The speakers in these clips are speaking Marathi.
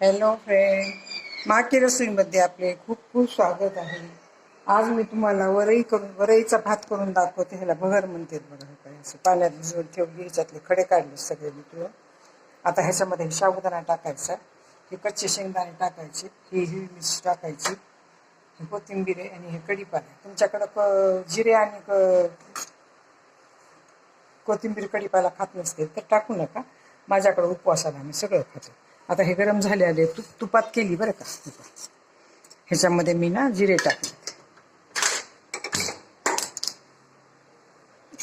हॅलो फ्रेंड माकी रसोईमध्ये आपले खूप खूप स्वागत आहे. आज मी तुम्हाला वरई करून वरईचा भात करून दाखवते. ह्याला भगर म्हणते बघा. काय असं पाण्यात भिजवून ठेवली ह्याच्यातले खडे काढले सगळे मी तुला आता ह्याच्यामध्ये साबुदाणा टाकायचा. हे कच्चे शेंगदाणे टाकायचे. ही हिरवी मिरची टाकायची. हे कोथिंबीर आहे आणि हे कढीपाला तुमच्याकडं क जिरे आणि क कोथिंबीर कढीपाला खात नसते तर टाकू नका. माझ्याकडं उपवासाला मी सगळं खातो. आता हे गरम झाले आले तूप तुपात केली बरं का? तुपात ह्याच्यामध्ये मी ना जिरे टाकले.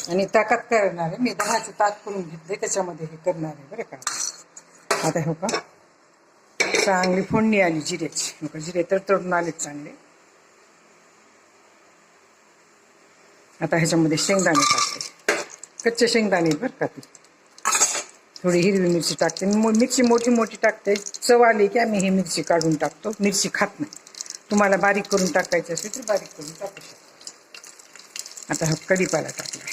आणि ताकात करणार आहे. मी दहाचे ताक करून घेतले त्याच्यामध्ये हे करणार आहे बरं का? आता हो का चांगली फोडणी आली जिऱ्याची जिरे का जिरे तडतडून आले चांगले. आता ह्याच्यामध्ये शेंगदाणे टाकते कच्चे शेंगदाणे बरं का ती? थोडी हिरवी मिरची टाकते. मी मिरची मोठी मोठी टाकते. चव आली की आम्ही ही मिरची काढून टाकतो. मिरची खात नाही. तुम्हाला बारीक करून टाकायची असेल तर बारीक करून टाकू शकतो. आता हा कढीपाला टाकला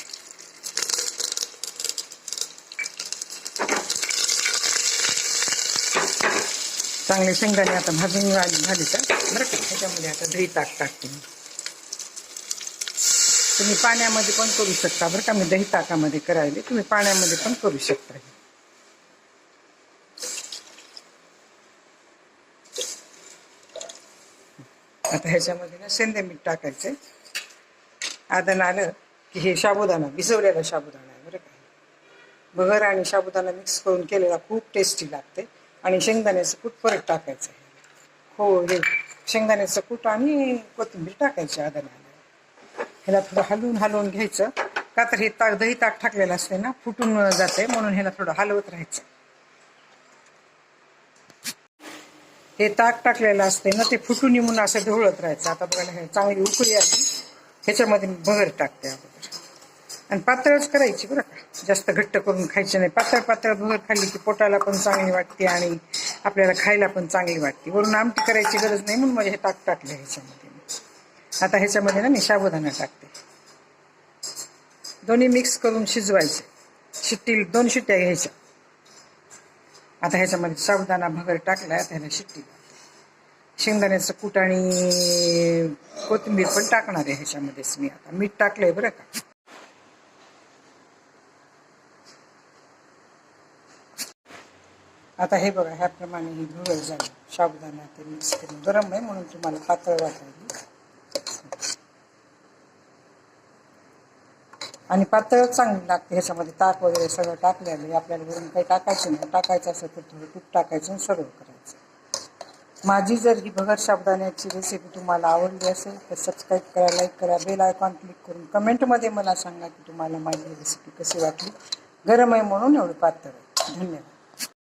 चांगले शेंगदाणे आता भाजून आली झाली तर बरं का? त्याच्यामध्ये आता दही ताक टाकते मी. तुम्ही पाण्यामध्ये पण करू शकता. बरं का? मी दही ताकामध्ये करायले. तुम्ही पाण्यामध्ये पण करू शकता हे. आता ह्याच्यामध्ये ना सेंदे मीठ टाकायचे. आदन आलं की हे साबुदाणा भिजवलेला साबुदाणा आहे बरं का. बगर आणि साबुदाणा मिक्स करून केलेला खूप टेस्टी लागते. आणि शेंगदाण्याचं कूट परत टाकायचं. आहे हो हे शेंगदाण्याचं कूट आणि कोथिंबीर टाकायची आदन आलं ह्याला थोडं हलवून हलवून घ्यायचं. का तर हे ताक दही ताक टाकलेलं असते ना फुटून जाते म्हणून ह्याला थोडं हलवत राहायचं. हे ताक टाकलेलं असते ना ते फुटून येऊन असं ढवळत राहायचं. आता बघायला हे चांगली उकळी आली. ह्याच्यामध्ये मी भगर टाकते अगोदर आणि पातळच करायची बरं का. जास्त घट्ट करून खायची नाही. पातळ पातळ भगर खाल्ली की पोटाला पण चांगली वाटते आणि आपल्याला खायला पण चांगली वाटते. वरून आमटी करायची गरज नाही म्हणून माझे हे ताक टाकले ह्याच्यामध्ये. आता ह्याच्यामध्ये ना मी साबुदाणा टाकते. दोन्ही मिक्स करून शिजवायचे. शिट्टी दोन शिट्ट्या घ्यायच्या. आता ह्याच्यामध्ये साबुदाणा भगर टाकला आता ह्याला शिट्टी. शेंगदाण्याचं कूट आणि कोथिंबीर पण टाकणार आहे ह्याच्यामध्येच मी आता. मीठ टाकलंय बरं का. आता हे बघा ह्याप्रमाणे ही भगर झाली. साबुदाणा ते मिक्स करून गरम आहे म्हणून तुम्हाला पातळ वाटायली. आणि पातळ चांगली लागते ह्याच्यामध्ये ताक वगैरे सगळं टाकलेलं आहे आपल्याला वरून काही टाकायचं नाही. टाकायचं असेल तर थोडं तूप टाकायचं आणि सर्व करायचं. माझी जर ही भगर साबुदाण्याची रेसिपी तुम्हाला आवडली असेल तर सबस्क्राईब करा लाईक करा बेल आयकॉन क्लिक करून कमेंटमध्ये मला सांगा की तुम्हाला माझी रेसिपी कशी वाटली. गरम आहे म्हणून एवढं पातळ आहे. धन्यवाद.